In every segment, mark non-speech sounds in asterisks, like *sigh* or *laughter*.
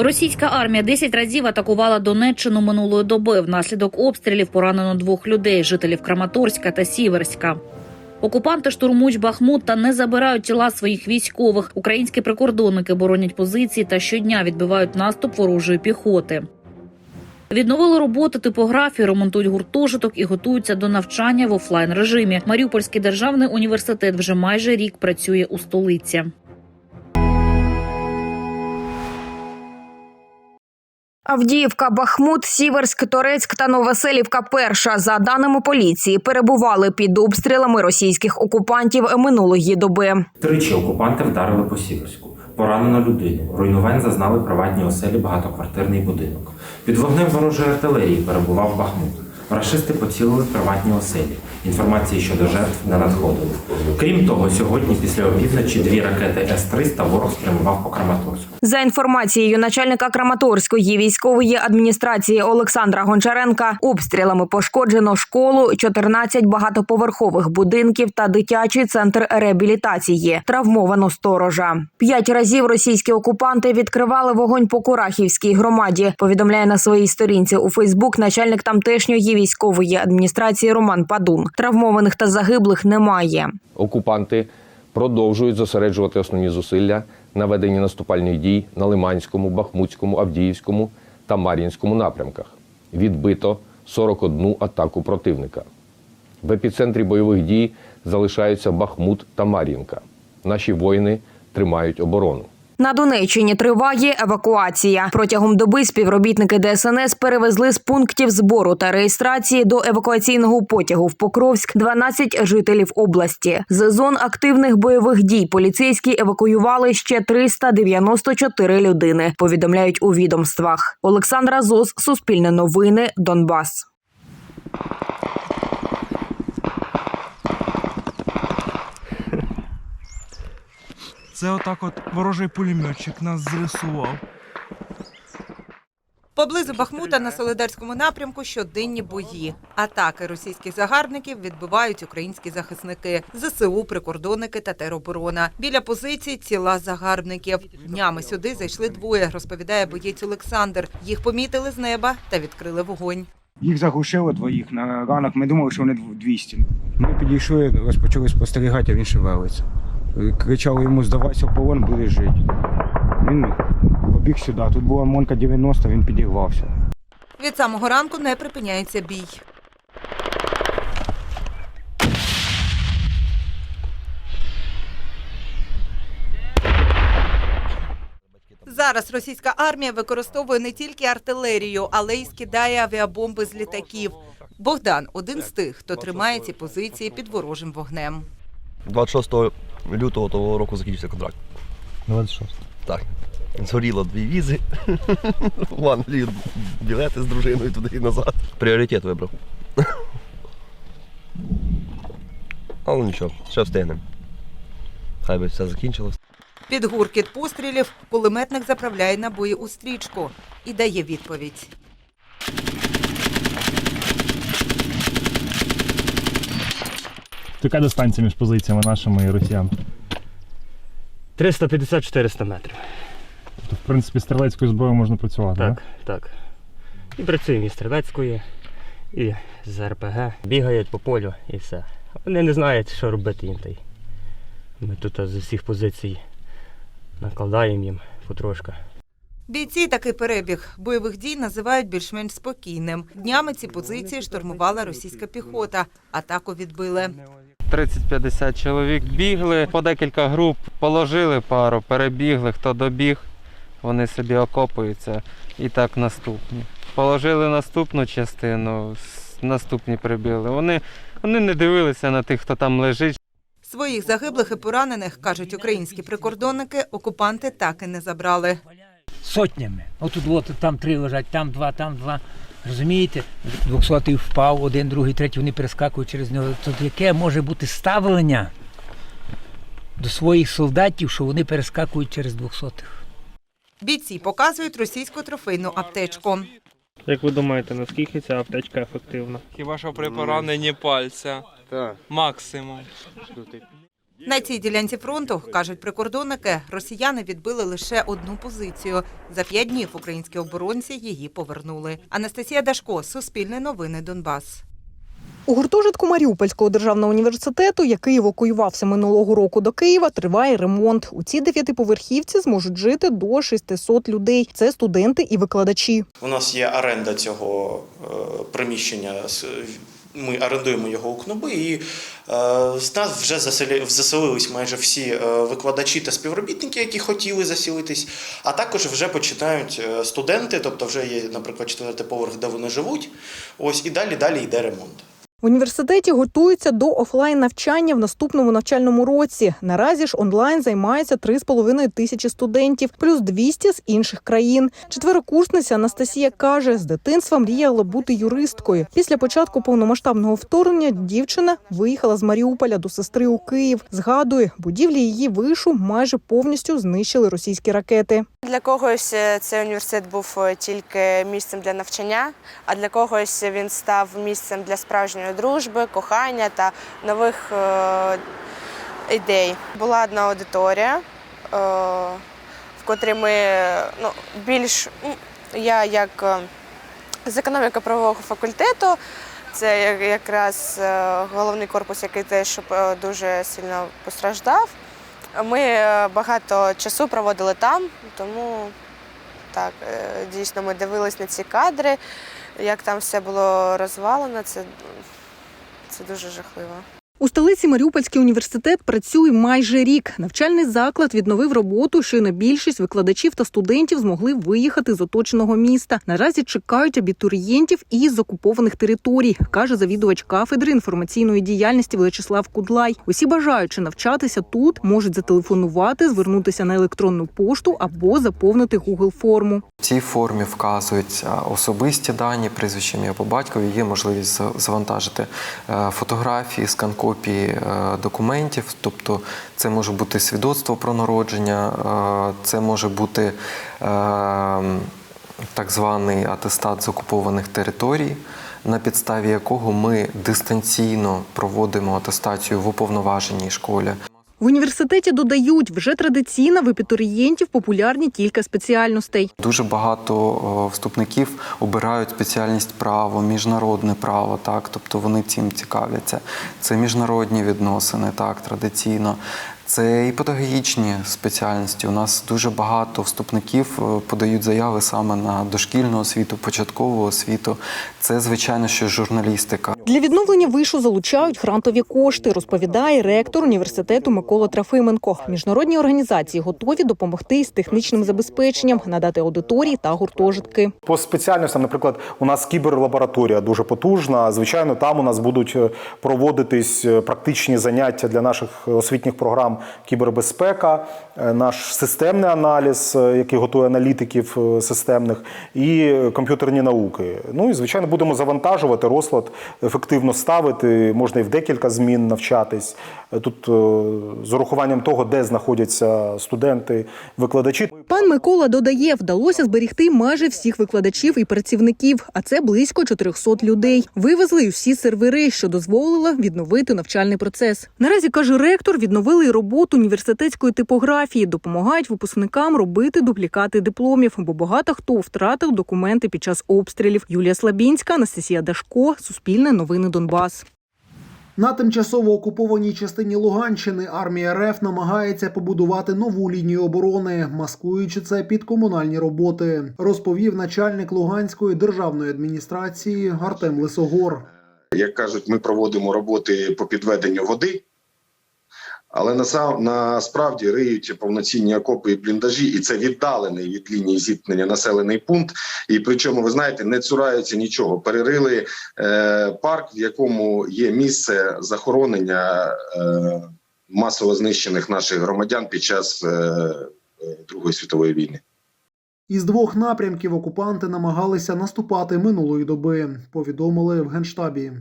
Російська армія 10 разів атакувала Донеччину минулої доби. Внаслідок обстрілів поранено двох людей, жителів Краматорська та Сіверська. Окупанти штурмують Бахмут та не забирають тіла своїх військових. Українські прикордонники боронять позиції та щодня відбивають наступ ворожої піхоти. Відновили роботу типографії, ремонтують гуртожиток і готуються до навчання в офлайн режимі. Маріупольський державний університет вже майже рік працює у столиці. Авдіївка, Бахмут, Сіверськ, Торецьк та Новоселівка перша, за даними поліції, перебували під обстрілами російських окупантів минулої доби. Тричі окупанти вдарили по Сіверську. Поранено людину. Руйнувань зазнали приватні оселі багатоквартирний будинок. Під вогнем ворожої артилерії перебував Бахмут. Рашисти поцілили приватні оселі. Інформації щодо жертв не надходило. Крім того, сьогодні після опівночі дві ракети С-300 ворог спрямував по Краматорську. За інформацією начальника Краматорської військової адміністрації Олександра Гончаренка, обстрілами пошкоджено школу, 14 багатоповерхових будинків та дитячий центр реабілітації. Травмовано сторожа. П'ять разів російські окупанти відкривали вогонь по Курахівській громаді. Повідомляє на своїй сторінці у Фейсбук начальник тамтешньої військової адміністрації Роман Падун. Травмованих та загиблих немає. окупанти продовжують зосереджувати основні зусилля на веденні наступальних дій на Лиманському, Бахмутському, Авдіївському та Мар'їнському напрямках. Відбито 41 атаку противника. В епіцентрі бойових дій залишаються Бахмут та Мар'їнка. Наші воїни тримають оборону. На Донеччині триває евакуація. Протягом доби співробітники ДСНС перевезли з пунктів збору та реєстрації до евакуаційного потягу в Покровськ 12 жителів області. З зон активних бойових дій поліцейські евакуювали ще 394 людини. Повідомляють у відомствах. Олександра Зос, Суспільне новини, Донбас. Це отак от ворожий пулеметчик нас зрисував. Поблизу Бахмута на Солидарському напрямку щоденні бої. Атаки російських загарбників відбивають українські захисники, ЗСУ, прикордонники та тероборона. Біля позицій ціла загарбників. Днями сюди зайшли двоє, розповідає боєць Олександр. Їх помітили з неба та відкрили вогонь. Їх заглушило двоїх на ранок. Ми думали, що вони дв- 200. Ми підійшли, розпочали спостерігати, а він шевелиться. Кричали йому здавайся в полон, буде жити. Він побіг сюди. Тут була Монка 90, він підірвався. Від самого ранку не припиняється бій. Зараз російська армія використовує не тільки артилерію, але й скидає авіабомби з літаків. Богдан один з тих, хто тримає ці позиції під ворожим вогнем. 26 лютого того року закінчився контракт. 26. Так. Згоріло дві візи. *laughs* В Англію білети з дружиною туди і назад. Пріоритет вибрав. Але нічого, ще встигнемо. Хай би все закінчилось. Під гуркіт пострілів кулеметник заправляє набої у стрічку і дає відповідь. Яка дистанція між позиціями нашими і росіян? 350-400 метрів. Тобто, в принципі, стрілецькою зброєю можна працювати. Так, так. І працюємо і стрілецької, і з РПГ. Бігають по полю і все. Вони не знають, що робити їм. та й Ми тут з усіх позицій накладаємо їм потрошка. Бійці такий перебіг бойових дій називають більш-менш спокійним. Днями ці позиції штурмувала російська піхота. Атаку відбили. 30-50 чоловік бігли, по декілька груп положили пару, перебігли, хто добіг, вони собі окопуються і так наступні. Положили наступну частину, наступні прибігли. Вони, вони не дивилися на тих, хто там лежить. Своїх загиблих і поранених, кажуть українські прикордонники, окупанти так і не забрали. Сотнями. Отут от, там три лежать, там два, там два. Розумієте? Двохсотий впав, один, другий, третій, вони перескакують через нього. Тут яке може бути ставлення до своїх солдатів, що вони перескакують через двохсотих? Бійці показують російську трофейну аптечку. Як ви думаєте, наскільки ця аптечка ефективна? Хіба що при пораненні пальця? Так. Максимум. На цій ділянці фронту, кажуть прикордонники, росіяни відбили лише одну позицію. За п'ять днів українські оборонці її повернули. Анастасія Дашко, Суспільне новини Донбас. У гуртожитку Маріупольського державного університету, який евакуювався минулого року до Києва, триває ремонт. У цій дев'ятиповерхівці зможуть жити до 600 людей. Це студенти і викладачі. У нас є оренда цього е, приміщення. Ми орендуємо його у КНУБи, і е, з нас вже заселились майже всі е, викладачі та співробітники, які хотіли засілитись. А також вже починають е, студенти, тобто вже є, наприклад, четвертий поверх, де вони живуть. Ось і далі далі йде ремонт. В університеті готуються до офлайн навчання в наступному навчальному році. Наразі ж онлайн займається 3,5 тисячі студентів, плюс 200 з інших країн. Четверокурсниця Анастасія каже, з дитинства мріяла бути юристкою. Після початку повномасштабного вторгнення дівчина виїхала з Маріуполя до сестри у Київ. Згадує, будівлі її вишу майже повністю знищили російські ракети. Для когось е, цей університет був е, тільки місцем для навчання, а для когось він став місцем для справжньої дружби, кохання та нових е, ідей. Була одна аудиторія, е, в котрій ми ну, більш я як е, з економіко-правового факультету. Це якраз головний корпус, який теж дуже сильно постраждав. Ми багато часу проводили там, тому так, дійсно ми дивились на ці кадри, як там все було розвалено. Це, це дуже жахливо. У столиці Маріупольський університет працює майже рік. Навчальний заклад відновив роботу. Щойно більшість викладачів та студентів змогли виїхати з оточеного міста. Наразі чекають абітурієнтів із окупованих територій, каже завідувач кафедри інформаційної діяльності Вячеслав Кудлай. Усі бажаючи навчатися тут, можуть зателефонувати, звернутися на електронну пошту або заповнити Google форму. В цій формі вказуються особисті дані, прізвище ім'я по батькові. Є можливість за- завантажити е, фотографії, скан копії е, документів. Тобто, це може бути свідоцтво про народження, е, це може бути е, так званий атестат з окупованих територій. На підставі якого ми дистанційно проводимо атестацію в уповноваженій школі. В університеті додають, вже традиційно в абітурієнтів популярні кілька спеціальностей. Дуже багато вступників обирають спеціальність право, міжнародне право, так, тобто вони цим цікавляться. Це міжнародні відносини, так, традиційно. Це і педагогічні спеціальності. У нас дуже багато вступників е, подають заяви саме на дошкільну освіту, початкову освіту. Це, звичайно, що журналістика. Для відновлення вишу залучають грантові кошти, розповідає ректор університету Микола Трофименко. Міжнародні організації готові допомогти із технічним забезпеченням, надати аудиторії та гуртожитки. По спеціальностям, наприклад, у нас кіберлабораторія дуже потужна. Звичайно, там у нас будуть е, проводитись е, практичні заняття для наших освітніх програм кібербезпека, е, наш системний аналіз, е, який готує аналітиків е, системних, і комп'ютерні науки. Ну і звичайно, будемо завантажувати розклад, ефективно ставити. Можна і в декілька змін навчатись. Тут з урахуванням того, де знаходяться студенти, викладачі. Пан Микола додає, вдалося зберігти майже всіх викладачів і працівників, а це близько 400 людей. Вивезли усі сервери, що дозволило відновити навчальний процес. Наразі каже ректор, відновили й роботу університетської типографії, допомагають випускникам робити дублікати дипломів, бо багато хто втратив документи під час обстрілів. Юлія Слабінська, Анастасія Дашко, Суспільне новини Донбас. На тимчасово окупованій частині Луганщини армія РФ намагається побудувати нову лінію оборони, маскуючи це під комунальні роботи, розповів начальник Луганської державної адміністрації Артем Лисогор. Як кажуть, ми проводимо роботи по підведенню води, але насам- насправді риють повноцінні окопи і бліндажі, і це віддалений від лінії зіткнення населений пункт. І причому, ви знаєте, не цураються нічого. Перерили е, парк, в якому є місце захоронення е, масово знищених наших громадян під час е, е, Другої світової війни. Із двох напрямків окупанти намагалися наступати минулої доби. Повідомили в генштабі.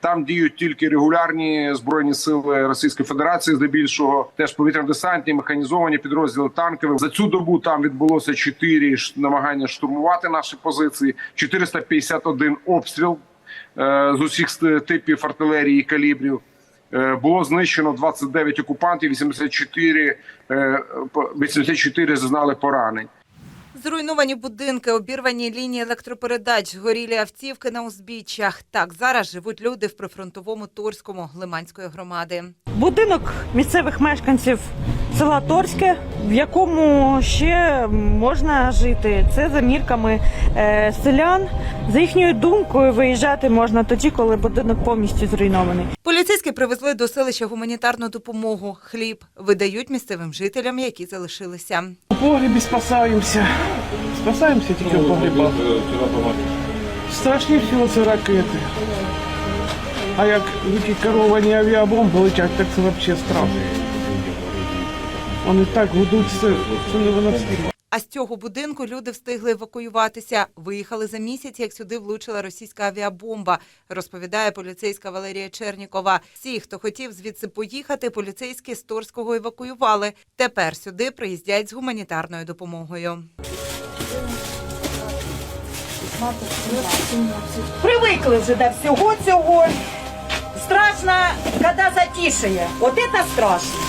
Там діють тільки регулярні збройні сили Російської Федерації, здебільшого теж повітряно-десантні, механізовані підрозділи танкові. За цю добу там відбулося чотири ш- намагання штурмувати наші позиції, 451 обстріл е, з усіх типів артилерії і калібрів. Е, Було знищено 29 окупантів, 84, е, по- 84 зазнали поранень. Зруйновані будинки, обірвані лінії електропередач, згорілі автівки на узбіччях. Так зараз живуть люди в прифронтовому Торському Лиманської громади. Будинок місцевих мешканців села Торське, в якому ще можна жити. Це за мірками е, селян. За їхньою думкою, виїжджати можна тоді, коли будинок повністю зруйнований. Поліцейські привезли до селища гуманітарну допомогу. Хліб видають місцевим жителям, які залишилися. У погребі спасаємося. Спасаємося тільки в погребах. Страшні всього це ракети. А як такі керовані авіабомби летять, так це взагалі страшно. Вони так гудуть, це, це невиносимо. А з цього будинку люди встигли евакуюватися. Виїхали за місяць, як сюди влучила російська авіабомба, розповідає поліцейська Валерія Чернікова. Всі, хто хотів звідси поїхати, поліцейські з Торського евакуювали. Тепер сюди приїздять з гуманітарною допомогою. Привикли вже до всього цього. Страшно, коли затишає. От це страшно.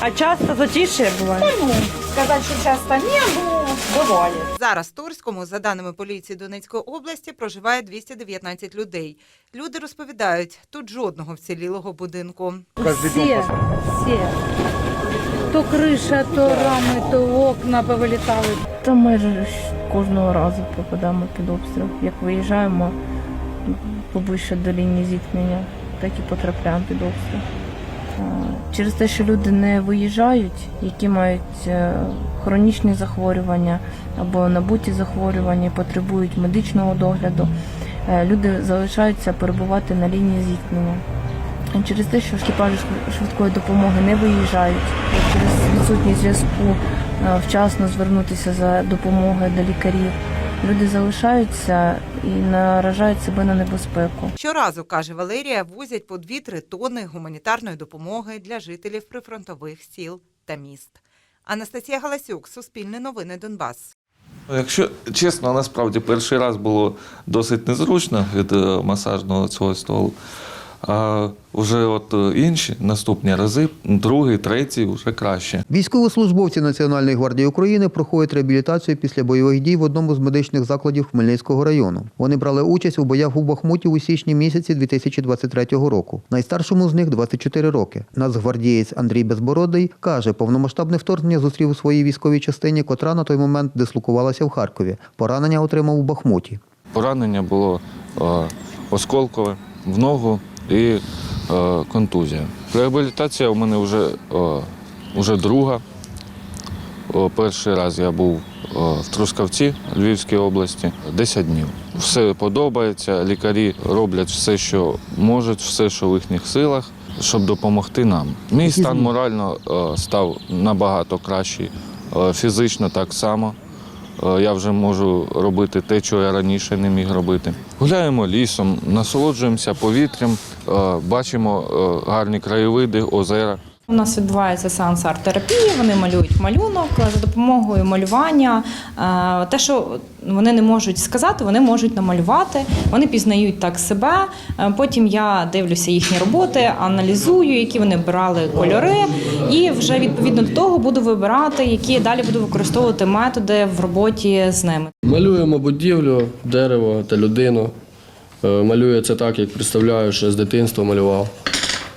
А часто затишає буває? Ну, сказати, що часто ні, ну, буває. Зараз в Торському, за даними поліції Донецької області, проживає 219 людей. Люди розповідають, тут жодного вцілілого будинку. Все, все. То криша, то рами, то окна повилітали. Та майже кожного разу попадаємо під обстріл. Як виїжджаємо поближче до лінії зіткнення, так і потрапляємо під обстріл. Через те, що люди не виїжджають, які мають е, хронічні захворювання або набуті захворювання, потребують медичного догляду, е, люди залишаються перебувати на лінії зіткнення. Через те, що екіпажі швидкої допомоги не виїжджають, через відсутність зв'язку е, вчасно звернутися за допомогою до лікарів. Люди залишаються і наражають себе на небезпеку. Щоразу, каже Валерія, возять по 2-3 тонни гуманітарної допомоги для жителів прифронтових сіл та міст. Анастасія Галасюк, Суспільне новини Донбас. Якщо чесно, насправді перший раз було досить незручно від е, масажного цього столу. А вже от е, інші наступні рази, другий, третій, вже краще. Військовослужбовці Національної гвардії України проходять реабілітацію після бойових дій в одному з медичних закладів Хмельницького району. Вони брали участь у боях у Бахмуті у січні місяці 2023 року. Найстаршому з них 24 роки. Нацгвардієць Андрій Безбородий каже, повномасштабне вторгнення зустрів у своїй військовій частині, котра на той момент дислокувалася в Харкові. Поранення отримав у Бахмуті. Поранення було е, осколкове в ногу і е, контузія. Реабілітація у мене вже, е, вже друга. О, перший раз я був е, в Трускавці Львівській області 10 днів. Все подобається, лікарі роблять все, що можуть, все, що в їхніх силах, щоб допомогти нам. Мій стан морально е, став набагато кращий, е, фізично так само. Е, Я вже можу робити те, чого я раніше не міг робити. Гуляємо лісом, насолоджуємося повітрям, е, бачимо е, гарні краєвиди, озера. У нас відбувається сеанс арт-терапії, вони малюють малюнок за допомогою малювання. е, Те, що вони не можуть сказати, вони можуть намалювати, вони пізнають так себе. Е, Потім я дивлюся їхні роботи, аналізую, які вони брали кольори, і вже відповідно до того буду вибирати, які далі буду використовувати методи в роботі з ними. Малюємо будівлю, дерево та людину. Е, Малюю це так, як представляю, що з дитинства малював.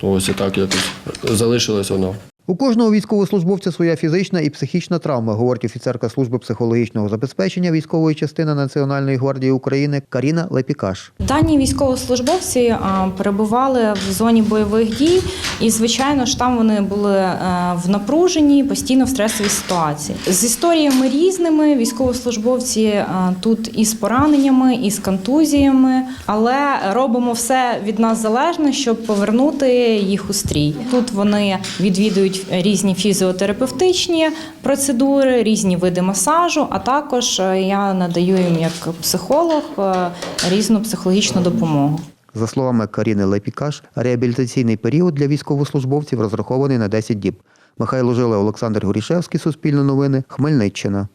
Ось і так якось залишилось воно. У кожного військовослужбовця своя фізична і психічна травма, говорить офіцерка служби психологічного забезпечення військової частини Національної гвардії України Каріна Лепікаш. Дані військовослужбовці перебували в зоні бойових дій, і звичайно ж там вони були е, в напруженні, постійно в стресовій ситуації. З історіями різними військовослужбовці е, тут і з пораненнями, і з контузіями, але робимо все від нас залежне, щоб повернути їх у стрій. Тут вони відвідують різні фізіотерапевтичні процедури, різні види масажу, а також е, я надаю їм як психолог е, різну психологічну допомогу. За словами Каріни Лепікаш, реабілітаційний період для військовослужбовців розрахований на 10 діб. Михайло Жиле, Олександр Горішевський, Суспільне новини, Хмельниччина.